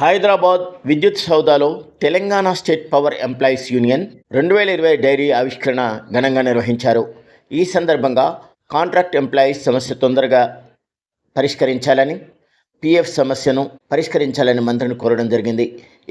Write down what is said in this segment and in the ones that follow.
హైదరాబాద్ విద్యుత్ సౌదాలో Telangana state power employees union రెండు వేల ఇరవై డైరీ ఆవిష్కరణ ఘనంగా నిర్వహించారు. ఈ సందర్భంగా కాంట్రాక్ట్ ఎంప్లాయీస్ సమస్య తొందరగా పరిష్కరించాలని పిఎఫ్ సమస్యను పరిష్కరించాలని మంత్రిని కోరడం జరిగింది.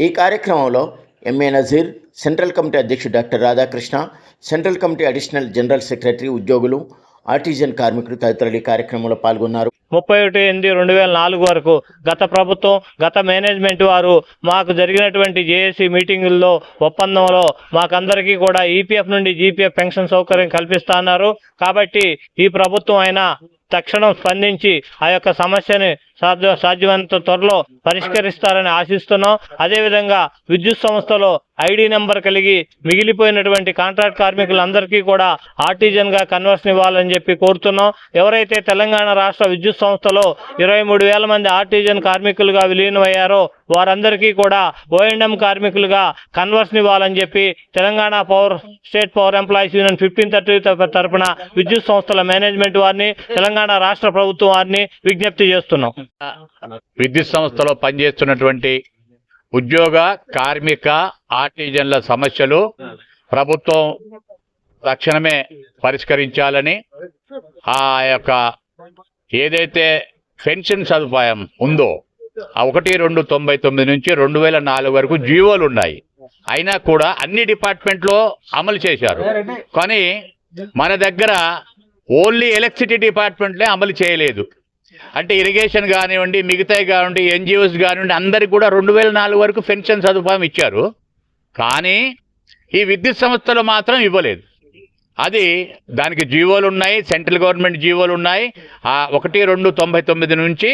ఈ కార్యక్రమంలో M A Nazeer central committee అధ్యక్షుడు doctor Radhakrishna central committee additional general secretary ఉద్యోగులు ఆర్టిజన్ కార్మికులు తదితరులు ఈ కార్యక్రమంలో పాల్గొన్నారు. ముప్పై ఒకటి ఎనిమిది రెండు వేల నాలుగు వరకు గత ప్రభుత్వం గత మేనేజ్మెంట్ వారు మాకు జరిగినటువంటి జేఏసీ మీటింగుల్లో ఒప్పందంలో మాకందరికీ కూడా ఈపీఎఫ్ నుండి జీపీఎఫ్ పెన్షన్ సౌకర్యం కల్పిస్తున్నారు. కాబట్టి ఈ ప్రభుత్వం అయినా తక్షణం స్పందించి ఆ యొక్క సమస్యని సాధ్య సాధ్యమైనంత త్వరలో పరిష్కరిస్తారని ఆశిస్తున్నాం. అదేవిధంగా విద్యుత్ సంస్థలో ఐడి నెంబర్ కలిగి మిగిలిపోయినటువంటి కాంట్రాక్ట్ కార్మికులందరికీ కూడా ఆర్టిజన్గా కన్వర్షన్ ఇవ్వాలని చెప్పి కోరుతున్నాం. ఎవరైతే తెలంగాణ రాష్ట్ర విద్యుత్ సంస్థలో ఇరవై మూడు వేల మంది ఆర్టిజన్ కార్మికులుగా విలీనమయ్యారో వారందరికీ కూడా ఓఎండ్ఎం కార్మికులుగా కన్వర్షన్ ఇవ్వాలని చెప్పి Telangana power state power employees union fifteen thirty తరపున విద్యుత్ సంస్థల మేనేజ్మెంట్ వారిని తెలంగాణ రాష్ట్ర ప్రభుత్వం వారిని విజ్ఞప్తి చేస్తున్నాం. విద్యుత్ సంస్థలో పనిచేస్తున్నటువంటి ఉద్యోగ కార్మిక ఆర్టిజన్ల సమస్యలు ప్రభుత్వం తక్షణమే పరిష్కరించాలని ఆ యొక్క ఏదైతే పెన్షన్ సదుపాయం ఉందో ఒకటి రెండు తొంభై తొమ్మిది నుంచి రెండు వేల నాలుగు వరకు జీవోలు ఉన్నాయి. అయినా కూడా అన్ని డిపార్ట్మెంట్లో అమలు చేశారు. కానీ మన దగ్గర ఓన్లీ ఎలక్ట్రిసిటీ డిపార్ట్మెంట్లే అమలు చేయలేదు. అంటే ఇరిగేషన్ కానివ్వండి మిగతాయి కానివ్వండి ఎన్జిఓస్ కానివ్వండి అందరికి కూడా రెండు వేల నాలుగు వరకు పెన్షన్ సదుపాయం ఇచ్చారు. కానీ ఈ విద్యుత్ సంస్థలు మాత్రం ఇవ్వలేదు. అది దానికి జీవోలు ఉన్నాయి సెంట్రల్ గవర్నమెంట్ జీవోలు ఉన్నాయి. ఆ ఒకటి రెండు తొంభై తొమ్మిది నుంచి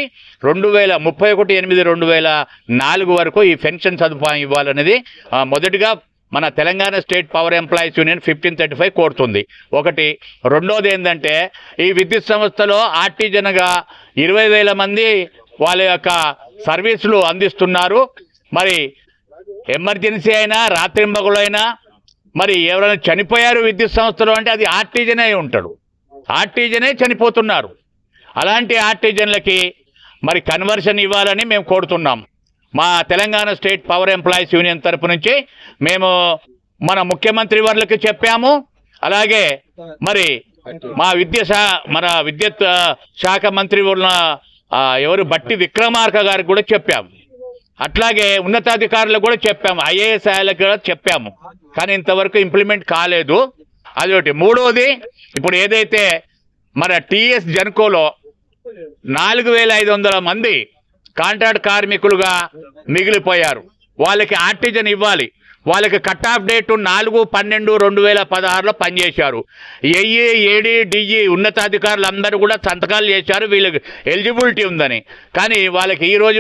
రెండు వేల ముప్పై ఒకటి ఎనిమిది రెండు వేల నాలుగు వరకు ఈ పెన్షన్ సదుపాయం ఇవ్వాలనేది మొదటిగా మన Telangana state power employees union fifteen thirty five కోరుతుంది. ఒకటి రెండోది ఏంటంటే ఈ విద్యుత్ సంస్థలో ఆర్టీజన్గా ఇరవై వేల మంది వాళ్ళ యొక్క సర్వీసులు అందిస్తున్నారు. మరి ఎమర్జెన్సీ అయినా రాత్రింబగులైనా మరి ఎవరైనా చనిపోయారు విద్యుత్ సంస్థలో అంటే అది ఆర్టిజనే అయి ఉంటాడు. ఆర్టీజనే చనిపోతున్నారు. అలాంటి ఆర్టీజన్లకి మరి కన్వర్షన్ ఇవ్వాలని మేము కోరుతున్నాం. మా Telangana state power employees union తరపు నుంచి మేము మన ముఖ్యమంత్రి వర్లకు చెప్పాము. అలాగే మరి మా విద్య మన విద్యుత్ శాఖ మంత్రి ఉన్న ఎవరు బట్టి విక్రమార్క గారికి కూడా చెప్పాము. అట్లాగే ఉన్నతాధికారులకు కూడా చెప్పాము. ఐఏఎస్ ఆయలకు కూడా చెప్పాము. కానీ ఇంతవరకు ఇంప్లిమెంట్ కాలేదు. అదొకటి. మూడోది ఇప్పుడు ఏదైతే మన టిఎస్ జన్కోలో నాలుగు వేల ఐదు వందల మంది కాంట్రాక్ట్ కార్మికులుగా మిగిలిపోయారు. వాళ్ళకి ఆర్టిజన్ ఇవ్వాలి. వాళ్ళకి కట్ ఆఫ్ డేట్ నాలుగు పన్నెండు రెండు వేల పదహారులో పనిచేశారు. ఏఈ ఏడీ డిఈ ఉన్నతాధికారులు అందరూ కూడా సంతకాలు చేశారు. వీళ్ళకి ఎలిజిబిలిటీ ఉందని. కానీ వాళ్ళకి ఈ రోజు